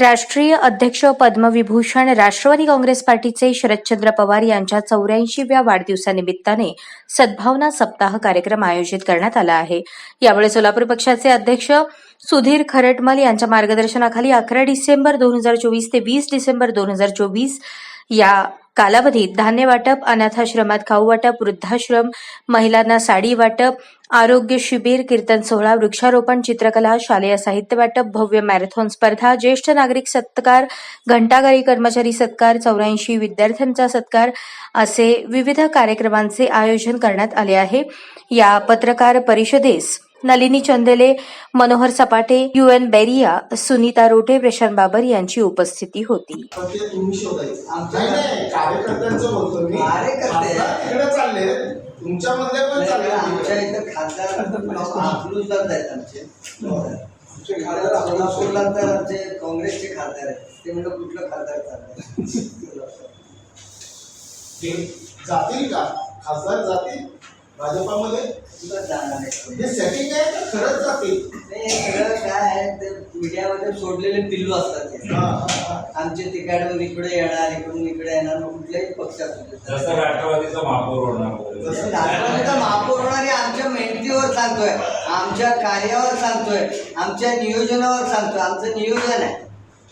राष्ट्रीय अध्यक्ष पद्मविभूषण राष्ट्रवादी काँग्रेस पार्टीचे शरदचंद्र पवार यांच्या चौऱ्याऐंशीव्या वाढदिवसानिमित्ताने सद्भावना सप्ताह कार्यक्रम आयोजित करण्यात आला आहे. यावेळी सोलापूर पक्षाचे अध्यक्ष सुधीर खरटमल यांच्या मार्गदर्शनाखाली अकरा डिसेंबर दोन हजार चोवीस ते वीस डिसेंबर दोन हजार चोवीस या कालावधीत धान्य वाटप अनाथाश्रमात खाऊ वाटप वृद्धाश्रम महिलांना साडी वाटप आरोग्य शिबिर कीर्तन सोहळा वृक्षारोपण चित्रकला शालेय साहित्य वाटप भव्य मॅरेथॉन स्पर्धा ज्येष्ठ नागरिक सत्कार घंटागारी कर्मचारी सत्कार चौऱ्याऐंशी विद्यार्थ्यांचा सत्कार असे विविध कार्यक्रमांचे आयोजन करण्यात आले आहे. या पत्रकार परिषदेस नलिनी चंदेले मनोहर सपाटे यू एन बेरिया सुनीता रोटे प्रशांत बाबर यांची उपस्थिती होती. पण ते तुम्ही शोधायचं. आमच्या- नाही नाही कार्यकर्त्यांचं बोलतो मी. कार्यकर्ते. खासदार तिकडे चालले. तुमच्या मधले पण चालले. आमच्या तिकडे. इथं खासदार अकलूजलाच आहेत आमचे. आमचे खासदार खासदार सोलापूरला तर आमचे काँग्रेसचे खासदार आहेत. ते म्हणजे कुठलं खासदार चाललंय? ते जातील का? खासदार जातील? भाजपामध्ये? हे सेटिंग आहे का? खरंच जातील नाही सगळं काय आहे ते मीडियामध्ये सोडलेले पिल्लू असतात ते. आमचे तिकडून इकडे येणार इकडून इकडे येणार मग कुठल्याही पक्षात जसं राष्ट्रवादीचा महापौर होणार वगैरे. जसं- राष्ट्रवादीचा महापौर होणार हे आमच्या मेहनतीवर सांगतोय आमच्या कार्यावर सांगतोय आमच्या नियोजनावर सांगतोय आमचं नियोजन आहे.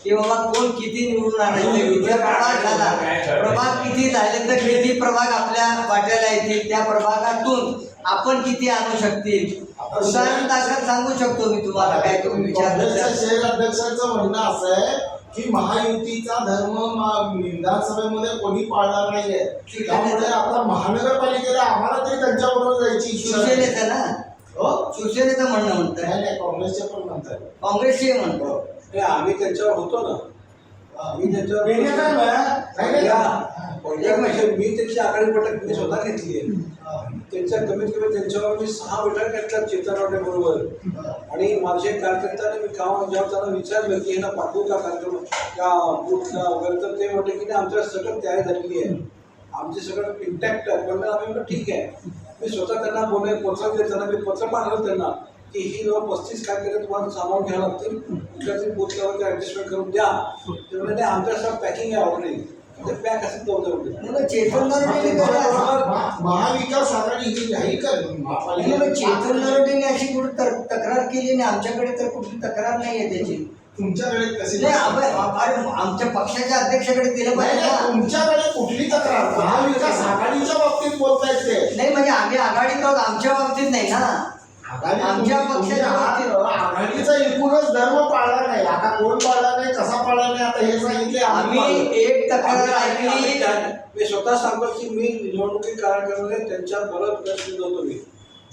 की बाबा कोण किती निवडून आणायचे? किती प्रभाग झाला. प्रभाग किती झाले तर किती प्रभाग आपल्या वाट्याला येतील. त्या प्रभागातून आपण किती आणू शकतील? उदाहरण दाखल सांगू शकतो मी तुम्हाला. काय तुम्ही. शहर अध्यक्षांचं म्हणणं असं आहे की महायुतीचा धर्म विधानसभेमध्ये कोणी पाळणार नाहीये. त्यामुळे आता महानगरपालिकेला आम्हाला तरी त्यांच्याबरोबर जायची इच्छा आहे. शिवसेनेचं ना? हो. शिवसेनेचं म्हणणं नाही काँग्रेसचे पण म्हणतात काँग्रेसचे म्हणतो. आम्ही त्यांच्यावर होतो ना. आम्ही त्यांच्यावर मी त्यांची आघाडी बैठक मी स्वतः घेतली आहे. त्यांच्या कमीत कमी त्यांच्यावर मी सहा बैठक घेतल्या चित्रावडे बरोबर. आणि माझे कार्यकर्त्याने मी काम जेव्हा त्यांना विचारलं की यांना पाठवू का कार्यक्रम? त्या बूथला वगैरे. तर ते म्हटले की नाही आमच्या सगळं तयारी झालेली आहे. आमचे सगळं इंटॅक्ट आहे. पण आम्ही ठीक आहे. मी स्वतः त्यांना बोलले पत्र देताना मी पत्र पाठवलं त्यांना. की ही जेव्हा पस्तीस कार्यकर्ते तुम्हाला सामावून घ्यावं लागतील कुठल्या तरी बूथला वगैरे ॲडजस्टमेंट करून द्या. ते म्हणजे नाही. आमच्या सगळं पॅकिंग आहे ऑलरेडी ते पॅक असेल नव्हतं म्हणजे महाविकास आघाडी ही जाहीर कर आणि महापालिका मग चेतन नरोटेने अशी कुठे तक्रार केली नाही आमच्याकडे तर कुठली तक्रार नाही आहे त्याची. तुमच्याकडे कशी नाही आम- अरे आमच्या पक्षाच्या अध्यक्षाकडे दिलं पाहिजे तुमच्याकडे कुठली तक्रार? महाविकास आघाडीच्या बाबतीत बोलतायत ते. नाही म्हणजे आम्ही आघाडीत आहोत आमच्या बाबतीत नाही ना. आमच्या पक्षाच्या आघाडीचा एकूणच धर्म पाळला नाही. आता कोण पाळला नाही कसा पाळला नाही आता हे सांगितले आम्ही एक तक्रार ऐकली. मी स्वतः सांगतो की मी निवडणुकी कार्यक्रमामध्ये त्यांच्या बरोबर टचमध्ये होतो मी.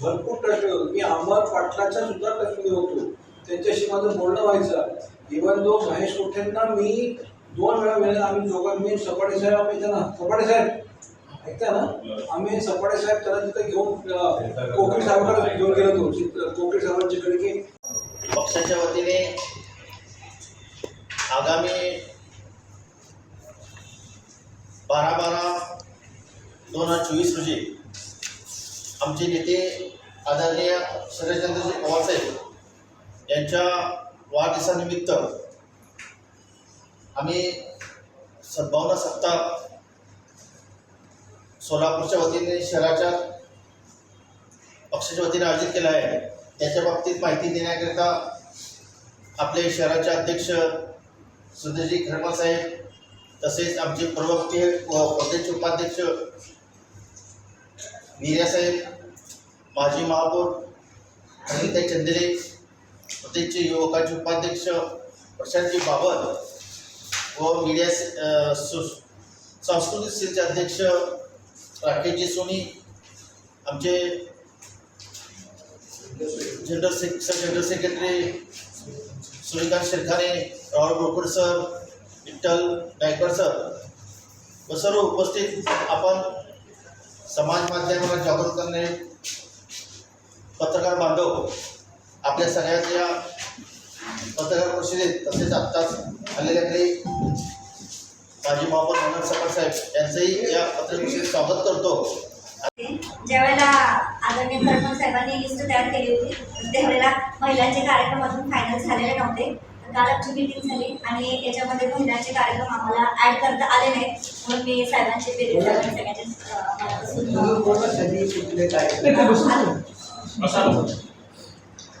भरपूर टचमध्ये होतो मी अमर पाटलाच्या सुद्धा टचमध्ये होतो त्यांच्याशी माझं बोलणं व्हायचं. इवन दो महेश कोठेंना मी दोन वेळा वेळेला आम्ही दोघं मी सपाटे साहेब आम्ही त्यांना सपाटे साहेब ऐकता ना? आम्ही सपाटे साहेब त्याला तिथे घेऊन अं, कोकिळ घेऊन गेलो होतो. चित्र- साहेबांच्याकडे की पक्षाच्या वतीने आगामी बारा बारा दोन हजार चोवीस रोजी आमचे नेते आदरणीय शरदचंद्रजी पवारसाहेब यांच्या वाढदिवसानिमित्त आम्ही सद्भावना सप्ताह सोलापूरच्या वतीने शहराच्या पक्षाच्या वतीने आयोजित केला आहे. त्याच्या बाबतीत माहिती देण्याकरिता आपले शहराचे अध्यक्ष सुधीरजी खरमा साहेब तसेच आमचे प्रवक्ते व प्रदेश उपाध्यक्ष नीरा साहेब माजी महापौर अनिता चंदेरे प्रदेशचे युवकाचे उपाध्यक्ष प्रशांतजी बाबर व मीडिया सु- सांस्कृतिक सेलचे अध्यक्ष राकेशजी सोनी आमचे general sec general secretary Suryakant Sherkhane Rahul Borkar sir Vitthal Gaikwad sir व सर्व उपस्थित आपण समाज माध्यमाला जागृत करणे पत्रकार बांधव आपल्या सगळ्याच्या पत्रकार परिषदेत तसेच आत्ताच आलेल्या काही माजी महापौर मनोहर सकाळ साहेब यांचंही या पत्रकार परिषदेत स्वागत करतो. ज्यावेळेला आदरणीय खडमल साहेबांनी लिस्ट तयार केली होती त्यावेळेला महिलांचे कार्यक्रम अजून फायनल झालेले नव्हते. काल आमची मीटिंग झाली आणि याच्यामध्ये महिलांचे कार्यक्रम आम्हाला ऍड करता आले नाहीत. म्हणून मी साहेबांची सगळ्यांचे अं, मनापासून, तुम्ही अं, कोण कधी कुठले काय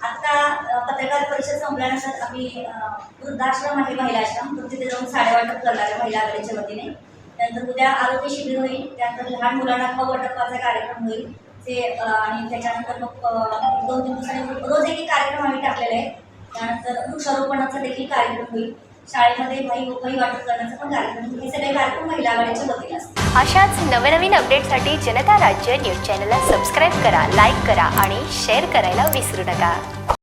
आता अ, पत्रकार परिषद संपल्यानंतर आम्ही वृद्धाश्रम आहे महिलाश्रम. तर तिथे जाऊन साडेवाटप करणार आहे महिला आघाडीच्या वतीने. त्यानंतर उद्या आरोग्य शिबिर होईल. त्यानंतर लहान मुलांना खाऊ वाटपाचा कार्यक्रम होईल. ते आणि त्याच्यानंतर मग दोन तीन दिवसांनी रोज एक कार्यक्रम आम्ही टाकलेला आहे. त्यानंतर वृक्षारोपणाचा देखील कार्यक्रम होईल. शाळेमध्ये भाई वही वाटप करण्याचा पण कार्यक्रम होईल. हे सगळे कार्यक्रम महिला आघाडीच्या वतीने असतात अशाच नवनवीन अपडेटसाठी जनता राज्य न्यूज चॅनलला सबस्क्राईब करा लाईक करा आणि शेअर करायला विसरू नका.